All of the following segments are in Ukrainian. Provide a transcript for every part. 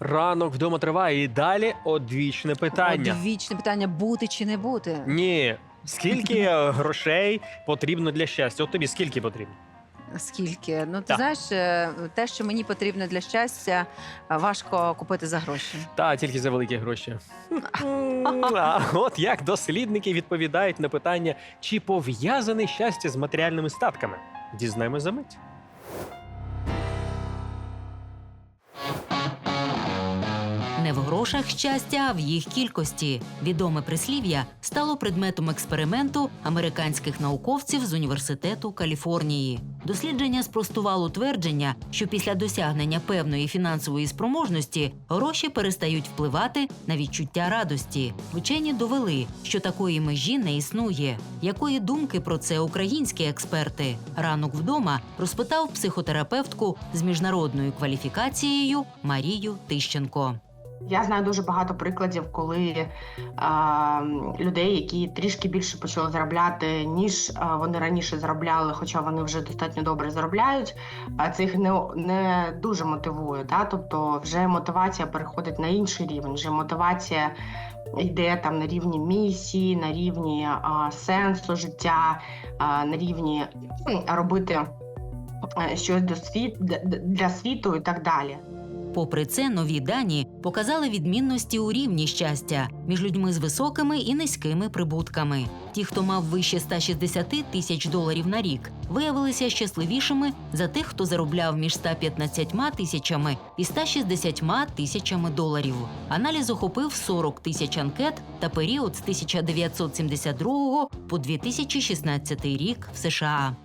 Ранок вдома триває і далі одвічне питання. Одвічне питання бути чи не бути. Ні. Скільки е, грошей потрібно для щастя? От тобі скільки потрібно? Скільки? Ну ти Так. знаєш, е, те, що мені потрібно для щастя, е, важко купити за гроші. Та тільки за великі гроші. А от як дослідники відповідають на питання, чи пов'язане щастя з матеріальними статками? Дізнаємось за мить. Не в грошах щастя, а в їх кількості. Відоме прислів'я стало предметом експерименту американських науковців з університету Каліфорнії. Дослідження спростувало твердження, що після досягнення певної фінансової спроможності гроші перестають впливати на відчуття радості. Вчені довели, що такої межі не існує. Якої думки про це українські експерти? Ранок вдома розпитав психотерапевтку з міжнародною кваліфікацією Марію Тищенко. Я знаю дуже багато прикладів, коли а, людей, які трішки більше почали заробляти, ніж а, вони раніше заробляли, хоча вони вже достатньо добре заробляють. А це їх не, не дуже мотивує. Да? Тобто, вже мотивація переходить на інший рівень. Вже мотивація йде там на рівні місії, на рівні а, сенсу життя, а, на рівні м, робити е, щось до світ, для світу і так далі. Попри це, нові дані показали відмінності у рівні щастя між людьми з високими і низькими прибутками. Ті, хто мав вище 160 тисяч доларів на рік, виявилися щасливішими за тих, хто заробляв між 115 тисячами і 160 тисячами доларів. Аналіз охопив 40 тисяч анкет та період з 1972 по 2016 рік в США.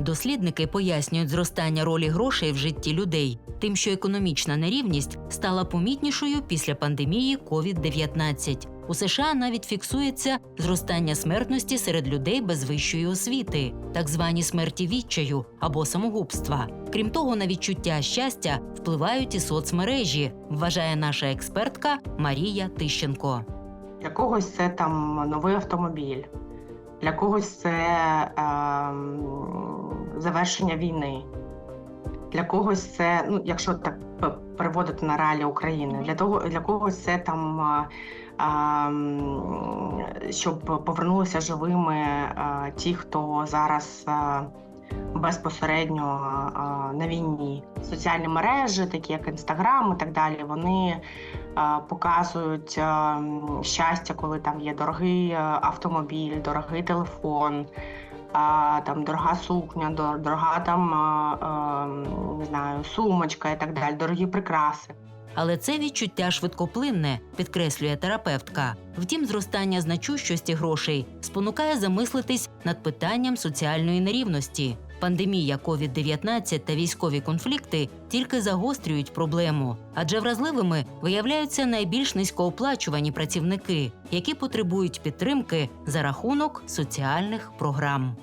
Дослідники пояснюють зростання ролі грошей в житті людей, тим, що економічна нерівність стала помітнішою після пандемії COVID-19. У США навіть фіксується зростання смертності серед людей без вищої освіти, так звані смерті відчаю або самогубства. Крім того, на відчуття щастя впливають і соцмережі, вважає наша експертка Марія Тищенко. Для когось це там новий автомобіль, для когось це ем, завершення війни. Для когось це, ну якщо так переводити на реалії України, для того для когось це там, а, а, щоб повернулися живими а, ті, хто зараз а, безпосередньо а, на війні. Соціальні мережі, такі як Інстаграм і так далі, вони а, показують а, щастя, коли там є дорогий автомобіль, дорогий телефон, а, там дорога сукня, дор- дорога там а, а, не знаю, сумочка і так далі, дорогі прикраси. Але це відчуття швидкоплинне, підкреслює терапевтка. Втім, зростання значущості грошей спонукає замислитись над питанням соціальної нерівності. Пандемія COVID-19 та військові конфлікти тільки загострюють проблему, адже вразливими виявляються найбільш низькооплачувані працівники, які потребують підтримки за рахунок соціальних програм.